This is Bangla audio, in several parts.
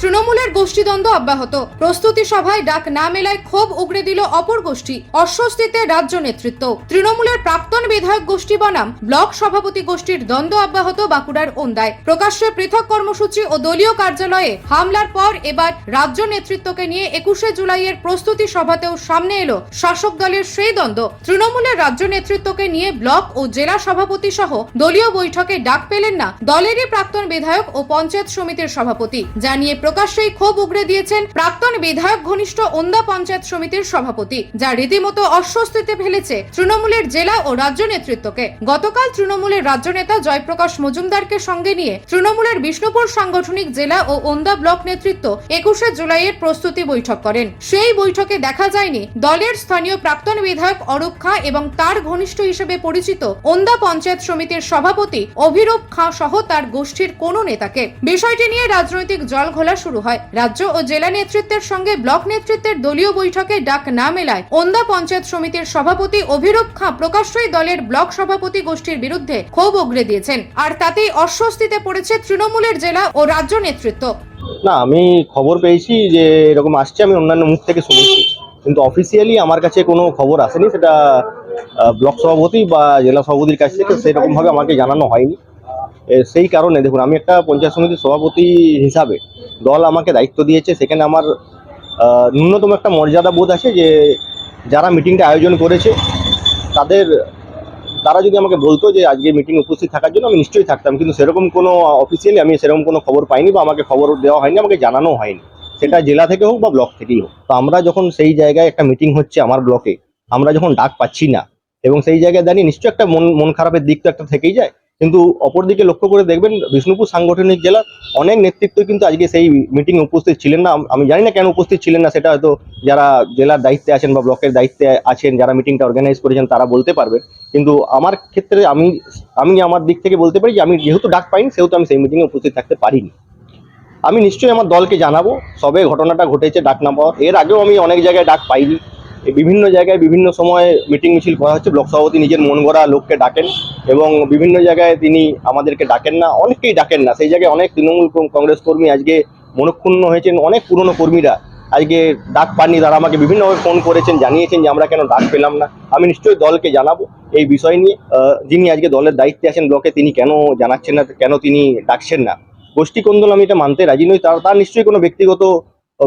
তৃণমূলের গোষ্ঠীদ্বন্দ্ব অব্যাহত। প্রস্তুতি সভায় ডাক না মেলায় ক্ষোভ উগড়ে দিল অপর গোষ্ঠী, অস্বস্তিতে রাজ্য নেতৃত্ব। তৃণমূলের প্রাক্তন বিধায়ক গোষ্ঠী বনাম, ব্লক সভাপতি গোষ্ঠীর দ্বন্দ্ব অব্যাহত বাঁকুড়ার ওন্দায়। প্রকাশ্যে পৃথক কর্মসূচি ও দলীয় কার্যালয়ে হামলার পর এবার রাজ্য নেতৃত্বকে নিয়ে একুশে জুলাইয়ের প্রস্তুতি সভাতেও সামনে এলো শাসক দলের সেই দ্বন্দ্ব। তৃণমূলের রাজ্য নেতৃত্বকে নিয়ে ব্লক ও জেলা সভাপতি সহ দলীয় বৈঠকে ডাক পেলেন না দলেরই প্রাক্তন বিধায়ক ও পঞ্চায়েত সমিতির সভাপতি, যা নিয়ে প্রকাশ্যেই ক্ষোভ উগড়ে দিয়েছেন প্রাক্তন বিধায়ক ঘনিষ্ঠ ওন্দা পঞ্চায়েত সমিতির সভাপতি, যা রীতিমতো অস্বস্তিতে ফেলেছে তৃণমূলের জেলা ও রাজ্য নেতৃত্বকে। গতকাল তৃণমূলের রাজ্য নেতা জয়প্রকাশ মজুমদারকে সঙ্গে নিয়ে তৃণমূলের বিষ্ণুপুর সাংগঠনিক জেলা ও ওন্দা ব্লক নেতৃত্ব একুশে জুলাইয়ের প্রস্তুতি বৈঠক করেন। সেই বৈঠকে দেখা যায়নি দলের স্থানীয় প্রাক্তন বিধায়ক অরূপ খাঁ এবং তার ঘনিষ্ঠ হিসেবে পরিচিত ওন্দা পঞ্চায়েত সমিতির সভাপতি অভিরূপ খাঁ সহ তার গোষ্ঠীর কোনো নেতাকে। বিষয়টি নিয়ে রাজনৈতিক জল ঘোলা শুরু হয়। রাজ্য ও জেলা নেতৃত্বের সঙ্গে ব্লক নেতৃত্বের দলীয় বৈঠকে ডাক না মেলায় ওন্দা পঞ্চায়েত সমিতির সভাপতি অভিরূপ খাঁ প্রকাশ্যই দলের ব্লক সভাপতি গোষ্ঠীর বিরুদ্ধে ক্ষোভ উগড়ে দিয়েছেন। আর তাতেই অস্বস্তিতে পড়েছে তৃণমূলের জেলা ও রাজ্য নেতৃত্ব। না, আমি খবর পেয়েছি যে এরকম আসছে, আমি অন্যান্য মুখ থেকে শুনেছি। কিন্তু অফিসিয়ালি আমার কাছে কোনো খবর আসেনি, সেটা ব্লক সভাপতি বা জেলা সভাপতির কাছ থেকে সেরকম ভাবে আমাকে জানানো হয়নি। সেই কারণে দেখুন, আমি একটা পঞ্চায়েত সমিতির সভাপতি হিসাবে দল আমাকে দায়িত্ব দিয়েছে। সেখানে আমার ন্যূনতম একটা মর্যাদা বোধ আছে যে, যারা মিটিংটা আয়োজন করেছে, তাদের, তারা যদি আমাকে বলতো যে, আজকে মিটিং উপস্থিত থাকার জন্য আমি নিশ্চয়ই থাকতাম। কিন্তু সেরকম কোনো অফিসিয়ালি আমি সেরকম কোনো খবর পাইনি বা আমাকে খবর দেওয়া হয়নি, আমাকে জানানো হয়নি। সেটা জেলা থেকে হোক বা ব্লক থেকেই হোক। তো আমরা যখন সেই জায়গায় একটা মিটিং হচ্ছে আমার ব্লকে, আমরা যখন ডাক পাচ্ছি না, এবং সেই জায়গায় দাঁড়িয়ে নিশ্চয়ই একটা মন মন খারাপের দিক তো একটা থেকেই যায়। কিন্তু অপরদিকে লক্ষ্য করে দেখবেন বিষ্ণুপুর সাংগঠনিক জেলার অনেক নেতৃত্ব কিন্তু আজকে সেই মিটিং উপস্থিত ছিলেন না। আমি জানি না কেন উপস্থিত ছিলেন না, সেটা হয়তো যারা জেলার দায়িত্বে আছেন বা ব্লকের দায়িত্বে আছেন, যারা মিটিংটা অর্গানাইজ করেছেন, তারা বলতে পারবেন। কিন্তু আমার ক্ষেত্রে আমি আমি আমার দিক থেকে বলতে পারি যে, আমি যেহেতু ডাক পাইনি, সেহেতু আমি সেই মিটিংয়ে উপস্থিত থাকতে পারিনি। আমি নিশ্চয়ই আমার দলকে জানাব, সবে ঘটনাটা ঘটেছে ডাক না পাওয়ার এর আগেও আমি অনেক জায়গায় ডাক পাইনি। বিভিন্ন জায়গায় বিভিন্ন সময় মিটিং মিছিল করা হচ্ছে। ব্লক সভাপতি নিজের মন গড়া লোককে ডাকেন এবং বিভিন্ন জায়গায় তিনি আমাদেরকে ডাকেন না অনেককেই ডাকেন না। সেই জায়গায় অনেক তৃণমূল কংগ্রেস কর্মী আজকে মনক্ষুণ্ণ হয়েছেন। অনেক পুরনো কর্মীরা আজকে ডাক পাননি। তারা আমাকে বিভিন্নভাবে ফোন করেছেন, জানিয়েছেন যে আমরা কেন ডাক পেলাম না। আমি নিশ্চয়ই দলকে জানাব এই বিষয় নিয়ে। যিনি আজকে দলের দায়িত্বে আছেন ব্লকে, তিনি কেন জানাচ্ছেন না, কেন তিনি ডাকছেন না? গোষ্ঠী কোন্দল আমি এটা মানতে রাজি নই। তার তার নিশ্চয়ই কোনো ব্যক্তিগত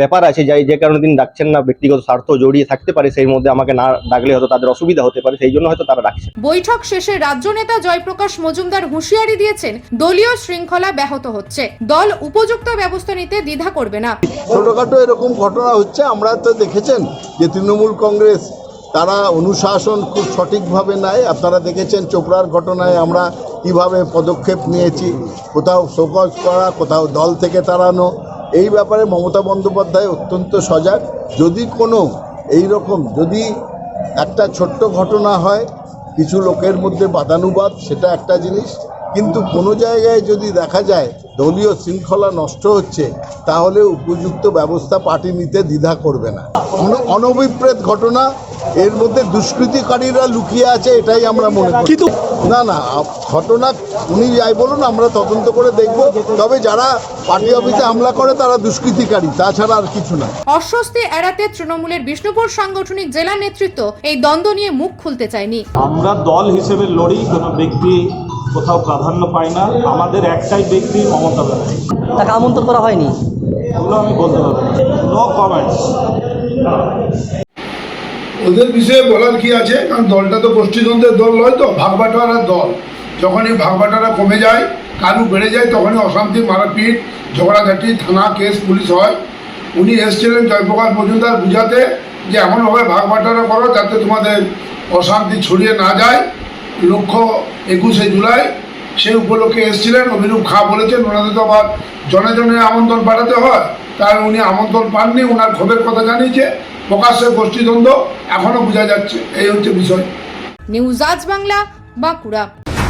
ব্যাপার আছে যাই যে কারণে তিনি ডাকছেন না ব্যক্তিগত স্বার্থ জড়িয়ে থাকতে পারে সেই মধ্যে আমাকে না ডাকলে হয়তো তাদের অসুবিধা হতে পারে সেই জন্য হয়তো তারা ডাকছে। বৈঠক শেষে রাজ্য নেতা জয়প্রকাশ মজুমদার হুঁশিয়ারি দিয়েছেন দলীয় শৃঙ্খলা ব্যাহত হচ্ছে দল উপযুক্ত ব্যবস্থা নিতে দ্বিধা করবে না। ছোটোখাটো এরকম ঘটনা হচ্ছে আমরা তো দেখেছেন যে তৃণমূল কংগ্রেস তারা অনুশাসন খুব সঠিকভাবে নেয় আপনারা দেখেছেন চোপড়ার ঘটনায় আমরা কীভাবে পদক্ষেপ নিয়েছি কোথাও শোকজ করা কোথাও দল থেকে তাড়ানো এই ব্যাপারে মমতা বন্দ্যোপাধ্যায় অত্যন্ত সজাগ। যদি কোনো এই রকম যদি একটা ছোট্ট ঘটনা হয় কিছু লোকের মধ্যে বাদানুবাদ সেটা একটা জিনিস। কিন্তু কোনো জায়গায় যদি দেখা যায় দলীয় শৃঙ্খলা নষ্ট হচ্ছে তাহলে উপযুক্ত ব্যবস্থা পার্টি নিতে দ্বিধা করবে না। অন- অনভিপ্রেত ঘটনা এর মধ্যে দুষ্কৃতিকারীরা লুকিয়ে আছে এটাই আমরা মনে করি। কিন্তু না না ঘটনা উনি যাই বলুন আমরা তদন্ত করে দেখব। তবে যারা পার্টি অফিসে হামলা করে তারা দুষ্কৃতিকারী তাছাড়া আর কিছু না। অস্বস্তি এড়াতে তৃণমূলের বিষ্ণুপুর সাংগঠনিক জেলা নেতৃত্ব এই দ্বন্দ্ব নিয়ে মুখ খুলতে চায়নি। আমরা দল হিসেবে লড়ি কোনো ব্যক্তি কোথাও প্রাধান্য পাই না। আমাদের একটাই ব্যক্তি মমতা ব্যানার্জি। তাকে আমন্ত্রণ করা হয়নি? ওগুলো আমি বলতে পারব নো। কমেন্টস ওদের বিষয়ে বলার কি আছে? কারণ দলটা তো গোষ্ঠীদ্বন্দ্বের দল নয় তো ভাগবাটোয়ারার দল। যখনই ভাগবাটোয়ারা কমে যায় কালু বেড়ে যায়, তখনই অশান্তি, মারাপিট, ঝগড়াঝাটি, থানা, কেস, পুলিশ হয়। উনি এসেছিলেন জয়প্রকাশ মজুমদার বুঝাতে যে এমনভাবে ভাগবাটোয়ারা করো যাতে তোমাদের অশান্তি ছড়িয়ে না যায়। লক্ষ্য একুশে জুলাই সেই উপলক্ষে এসেছিলেন, অভিরূপ খা বলেছেন, ওনাদের তো আবার জনে জনে আমন্ত্রণ পাঠাতে হয়। তাই উনি আমন্ত্রণ পাননি ওনার ক্ষোভের কথা জানিয়েছে, প্রকাশ্যে গোষ্ঠীদ্বন্দ্ব এখনও বোঝা যাচ্ছে, এই হচ্ছে বিষয়। নিউজ আজ বাংলা, বাঁকুড়া।